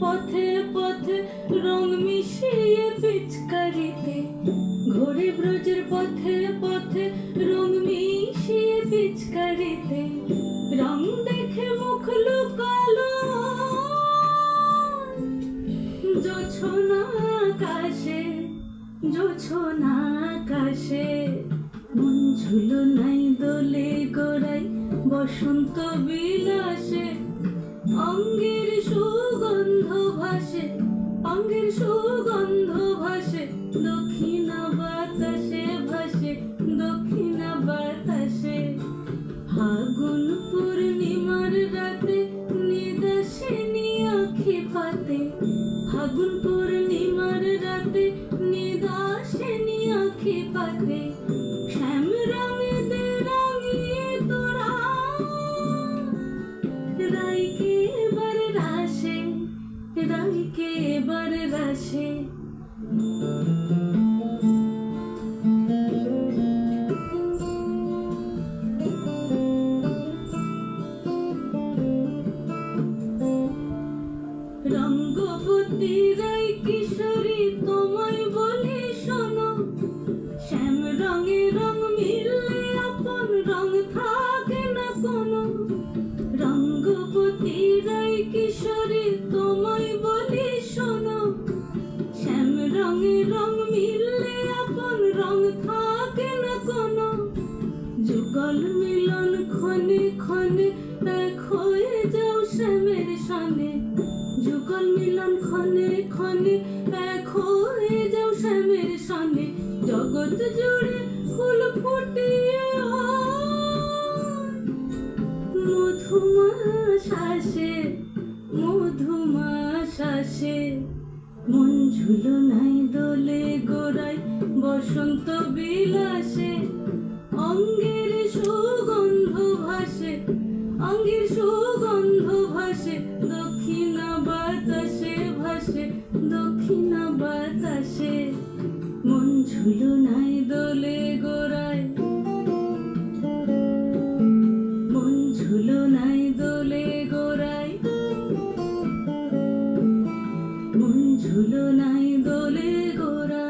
পথে পথে রং মিশিয়ে পিচকারিতে, ঘুরে ব্রজের পথে পথে রং মিশিয়ে পিচকারিতে, রং দেখে মুখ লুকালো। জোছনা আকাশে জোছনা আকাশে, মন ঝুলো নাই দোলে গোড়াই বসন্ত বিলাসে। অঙ্গের সুগন্ধ ভাসে, অঙ্গের সুগন্ধ ভাসে, দক্ষিণ বাতাসে ভাসে, দক্ষিণ বাতাসে। ফাগুন পূর্ণিমার রাতে নিদাসিনী আখি পাতে ফাগুন পূর্ণিমার রাতে নিদাসিনী আখি পাতে এবার রঙ্গপতি রঙ্গবতী হয়ে যাও শ্যামের সনে। যুগল মিলন ক্ষণে ক্ষণে এক হয়ে যাও শ্যামের সনে। জগৎ জুড়ে ফুল ফুটিয়ে মধুমা শ্বাসে মধুমা শ্বাসে মন ঝুলো নাই দোলে গোড়ায় বসন্ত বিলাসে। অঙ্গের সুগন্ধ ভাসে, দক্ষিণ বাতাসে ভাসে, দক্ষিণ বাতাসে। মন ঝুলো নাই দোলে গোড়ায়। মন ঝুলো নাই দোলে গোড়ায়। মন ঝুলো নাই দোলে গোড়ায়।